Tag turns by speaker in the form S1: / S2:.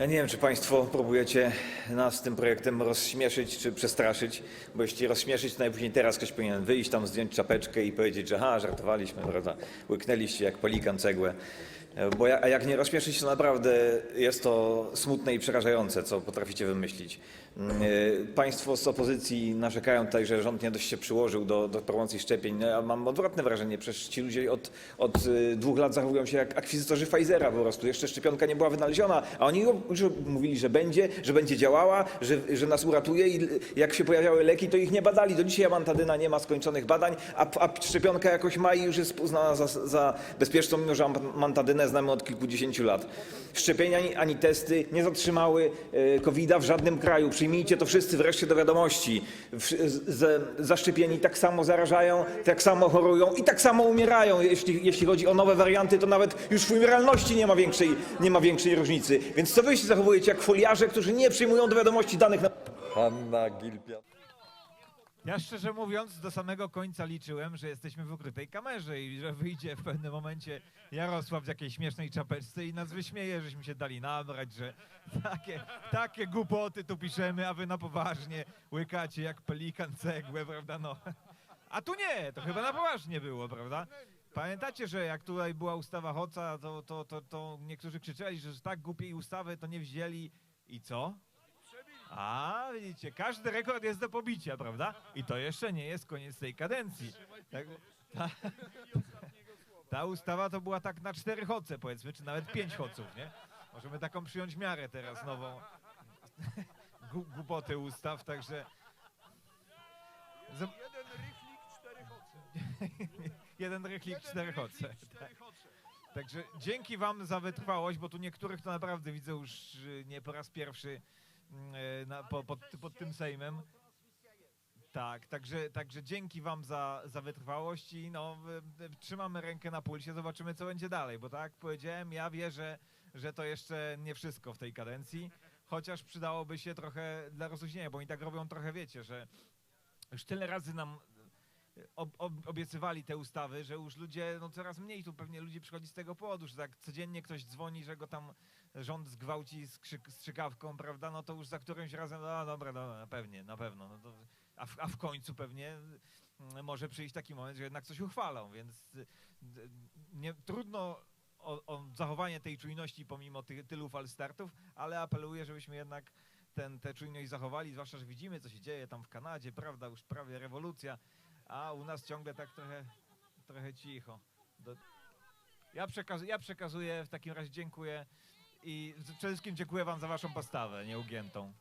S1: Ja nie wiem, czy Państwo próbujecie nas tym projektem rozśmieszyć czy przestraszyć, bo jeśli rozśmieszyć, to najpóźniej teraz ktoś powinien wyjść tam, zdjąć czapeczkę i powiedzieć, że ha, żartowaliśmy, prawda, łyknęliście jak pelikan cegłę. Bo ja, a jak nie rozśmieszyć, to naprawdę jest to smutne i przerażające, co potraficie wymyślić. Mm, y, Państwo z opozycji narzekają tutaj, że rząd nie dość się przyłożył do, do promocji szczepień. No, ja mam odwrotne wrażenie, przecież ci ludzie od, od y, dwóch lat zachowują się jak akwizytorzy Pfizera po prostu. Jeszcze szczepionka nie była wynaleziona, a oni już mówili, że będzie, że będzie działała, że, że nas uratuje i jak się pojawiały leki, to ich nie badali. Do dzisiaj amantadyna nie ma skończonych badań, a, a szczepionka jakoś ma i już jest uznana za, za bezpieczną, mimo że amantadynę znamy od kilkudziesięciu lat. Szczepienia ani, testy nie zatrzymały e, COVID-a w żadnym kraju. Przyjmijcie to wszyscy wreszcie do wiadomości. Zaszczepieni tak samo zarażają, tak samo chorują i tak samo umierają. Jeśli, jeśli chodzi o nowe warianty, to nawet już w umieralności nie ma większej, nie ma większej różnicy. Więc co wy się zachowujecie jak foliarze, którzy nie przyjmują do wiadomości danych na
S2: Hanna.
S3: Ja szczerze mówiąc, do samego końca liczyłem, że jesteśmy w ukrytej kamerze i że wyjdzie w pewnym momencie Jarosław w jakiejś śmiesznej czapeczce i nas wyśmieje, żeśmy się dali nabrać, że takie, takie głupoty tu piszemy, a wy na poważnie łykacie jak pelikan cegłę, prawda? No. A tu nie, to chyba na poważnie było, prawda? Pamiętacie, że jak tutaj była ustawa Hoca, to, to, to, to niektórzy krzyczeli, że tak głupiej ustawy to nie wzięli i co? A, widzicie, każdy rekord jest do pobicia, prawda? I to jeszcze nie jest koniec tej kadencji. Tak, ta, ta ustawa to była tak na cztery choce, powiedzmy, czy nawet pięć choców, nie? Możemy taką przyjąć miarę teraz nową. Głupoty ustaw, także... Jeden rychlik, cztery choce. Tak. Także dzięki wam za wytrwałość, bo tu niektórych to naprawdę widzę już y, nie po raz pierwszy na, po, pod, pod tym Sejmem. Tak, także, także dzięki wam za, za wytrwałość i no, trzymamy rękę na pulsie, zobaczymy co będzie dalej, bo tak jak powiedziałem, ja wierzę, że to jeszcze nie wszystko w tej kadencji, chociaż przydałoby się trochę dla rozluźnienia, bo oni tak robią trochę, wiecie, że już tyle razy nam ob, ob, obiecywali te ustawy, że już ludzie, no coraz mniej tu pewnie ludzi przychodzi z tego powodu, że tak codziennie ktoś dzwoni, że go tam rząd zgwałci z strzykawką, prawda, no to już za którymś razem, no dobra, dobra, pewnie, na pewno, no to, a, w, a w końcu pewnie mm, może przyjść taki moment, że jednak coś uchwalą, więc y, nie, trudno o, o zachowanie tej czujności pomimo ty, tylu falstartów, ale apeluję, żebyśmy jednak ten, tę czujność zachowali, zwłaszcza, że widzimy, co się dzieje tam w Kanadzie, prawda, już prawie rewolucja, a u nas ciągle tak trochę, trochę cicho. Do... Ja, przekaz ja przekazuję, w takim razie dziękuję i przede wszystkim dziękuję wam za waszą postawę nieugiętą.